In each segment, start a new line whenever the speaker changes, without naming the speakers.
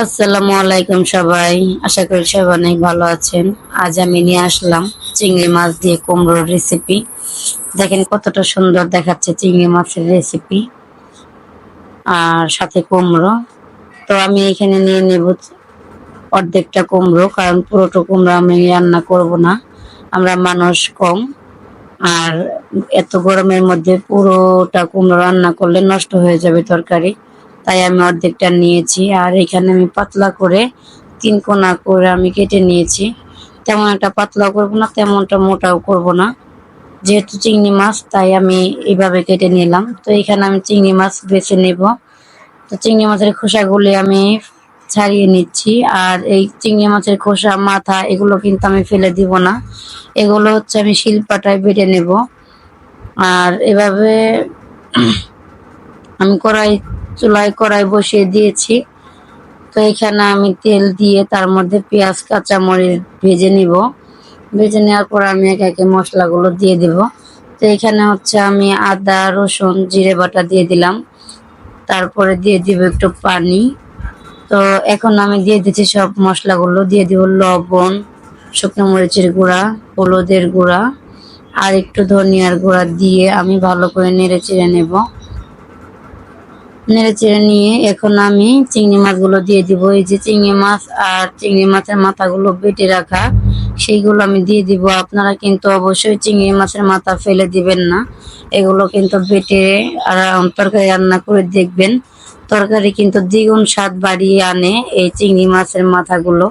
আসসালামু আলাইকুম সবাই। আশা করি সবাই অনেক ভালো আছেন। আজ আমি নিয়ে আসলাম চিংড়ি মাছ দিয়ে কুমড়োর রেসিপি দেখেন কতটা সুন্দর দেখাচ্ছে চিংড়ি মাছের রেসিপি আর সাথে কুমড়ো। তো আমি এখানে নিয়ে নেব অর্ধেকটা কুমড়ো, কারণ পুরোটা কুমড়ো আমি রান্না করব না। আমরা মানুষ কম। আর এত গরমের মধ্যে পুরোটা কুমড়ো রান্না করলে নষ্ট হয়ে যাবে তরকারি। তাই আমি অর্ধেকটা নিয়েছি। আর এখানে আমি পাতলা করে তিন কোনা করে আমি কেটে নিয়েছি। তেমন একটা পাতলা করব না, তেমনটা মোটাও করব না। যেহেতু চিংড়ি মাছ, তাই আমি এইভাবে কেটে নিলাম। তো এখানে আমি চিংড়ি মাছ বেছে নেব। তো চিংড়ি মাছের খোসাগুলি আমি ছাড়িয়ে নিচ্ছি। আর এই চিংড়ি মাছের খোসা, মাথা, এগুলো কিন্তু আমি ফেলে দিব না। এগুলো হচ্ছে আমি শিলপাটায় বেটে নেব। আর এভাবে আমি কড়াই চুলায় কড়াই বসিয়ে দিয়েছি। তো এখানে আমি তেল দিয়ে তার মধ্যে পেঁয়াজ, কাঁচামরিচ ভেজে নিব। ভেজে নেওয়ার পর আমি একে একে মশলাগুলো দিয়ে দিব। তো এখানে হচ্ছে আমি আদা, রসুন, জিরে বাটা দিয়ে দিলাম। তারপরে দিয়ে দিব একটু পানি। তো এখন আমি দিয়ে দিচ্ছি সব মশলাগুলো। দিয়ে দিব লবণ, শুকনো মরিচের গুঁড়া, হলুদের গুঁড়া, আর একটু ধনিয়ার গুঁড়া দিয়ে আমি ভালো করে নেড়ে চেড়ে নেব। নেড়ে চেড়ে নিয়ে এখন আমি চিংড়ি মাছগুলো দিয়ে দিব। এই যে চিংড়ি মাছ আর চিংড়ি মাছের মাথাগুলো বেটে রাখা, সেইগুলো আমি দিয়ে দিব। আপনারা কিন্তু অবশ্যই চিংড়ি মাছের মাথা ফেলে দিবেন না। এগুলো কিন্তু বেটে আর তরকারি রান্না করে দেখবেন। তরকারি কিন্তু দ্বিগুণ স্বাদ বাড়িয়ে আনে এই চিংড়ি মাছের মাথাগুলো।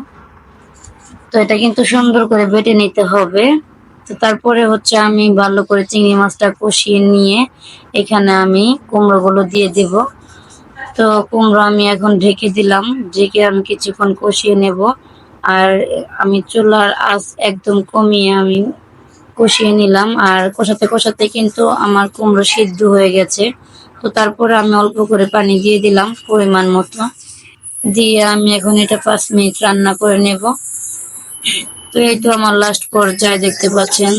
তো এটা কিন্তু সুন্দর করে বেটে নিতে হবে। তো তারপরে হচ্ছে আমি ভালো করে চিংড়ি মাছটা কষিয়ে নিয়ে এখানে আমি কুমড়োগুলো দিয়ে দিব। তো কুমড়ো আমি এখন ঢেকে দিলাম। ঢেকে আমি কিছুক্ষণ কষিয়ে নেব। আর আমি চুলার আঁচ একদম কমিয়ে আমি কষিয়ে নিলাম। আর কষাতে কষাতে কিন্তু আমার কুমড়ো সিদ্ধ হয়ে গেছে। তো তারপরে আমি অল্প করে পানি দিয়ে দিলাম পরিমাণ মতো। দিয়ে আমি এখন এটা পাঁচ মিনিট রান্না করে নেব। তো এই তো আমার লাস্ট পর্যায়ে দেখতে পাচ্ছেন।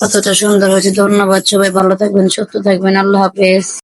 কতটা সুন্দর হয়েছে। ধন্যবাদ সবাই। ভালো থাকবেন, সুস্থ থাকবেন। আল্লাহ হাফেজ।